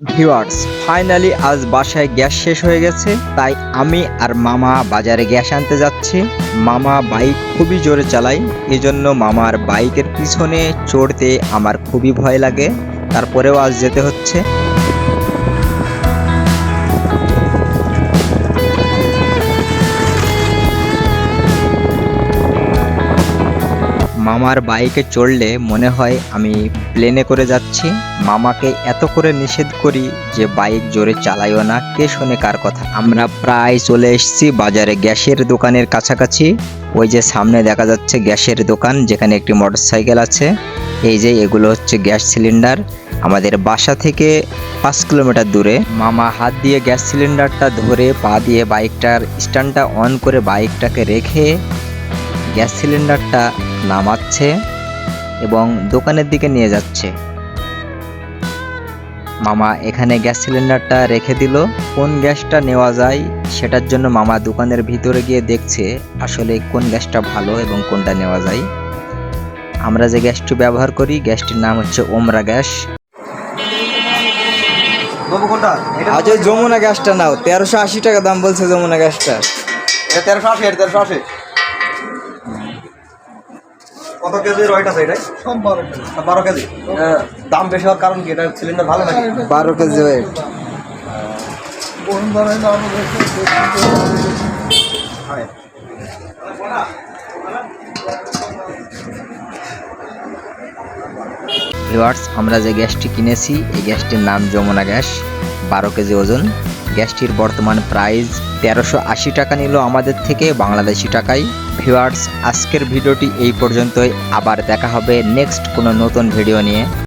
Viewers, finally আজ বাসায় gas শেষ হয়ে গেছে, তাই আমি আর মামা বাজারে গ্যাস আনতে যাচ্ছি। মামা বাইক খুবই জোরে চালায়, এজন্য মামার বাইকের পিছনে চড়তে আমার খুবই ভয় লাগে। তারপরেও আজ যেতে হচ্ছে। মামার বাইকে চড়লে মনে হয় আমি প্লেনে করে যাচ্ছি। মামাকে এত করে নিষেধ করি যে বাইক জোরে চালাইও না। কে শোনে কার কথা? আমরা প্রায় চলে এসেছি বাজারে গ্যাসের দোকানের কাছাকাছি। ওই যে সামনে দেখা যাচ্ছে গ্যাসের দোকান, যেখানে একটি মোটরসাইকেল আছে। এই যে এগুলো হচ্ছে গ্যাস সিলিন্ডার। আমাদের বাসা থেকে পাঁচ কিলোমিটার দূরে। মামা হাত দিয়ে গ্যাস সিলিন্ডারটা ধরে পা দিয়ে বাইকটার স্ট্যান্ডটা অন করে বাইকটাকে রেখে গ্যাস সিলিন্ডারটা নামাচ্ছে এবং দোকানের দিকে নিয়ে যাচ্ছে। মামা এখানে গ্যাস সিলিন্ডারটা রেখে দিল। কোন গ্যাসটা নেওয়া যায় সেটার জন্য মামা দোকানের ভিতরে গিয়ে দেখছে আসলে কোন গ্যাসটা ভালো এবং কোনটা নেওয়া যায়। আমরা যে গ্যাসটি ব্যবহার করি গ্যাসটির নাম হচ্ছে ওমরা গ্যাস। আজ ওই যমুনা গ্যাসটা নাও। তেরোশো আশি টাকা দাম বলছে যমুনা গ্যাসটা। তেরোশো আশি তেরোশো আশি। কত কেজি ওয়েট আছে এটাই? বারো কেজি। আহ, দাম বেশি হওয়ার কারণ কি? এটা সিলিন্ডার ভালো নাকি? বারো কেজি ওয়েট হয়। ভিওয়ার্স আমরা যে গ্যাসটি কিনেছি এই গ্যাসটির নাম যমুনা গ্যাস বারো কেজি ওজন। গ্যাসটির বর্তমান প্রাইস তেরোশো আশি টাকা নিল আমাদের থেকে বাংলাদেশি টাকায় ভিওয়ার্স আজকের ভিডিওটি এই পর্যন্তই। আবার দেখা হবে নেক্সট কোনো নতুন ভিডিও নিয়ে।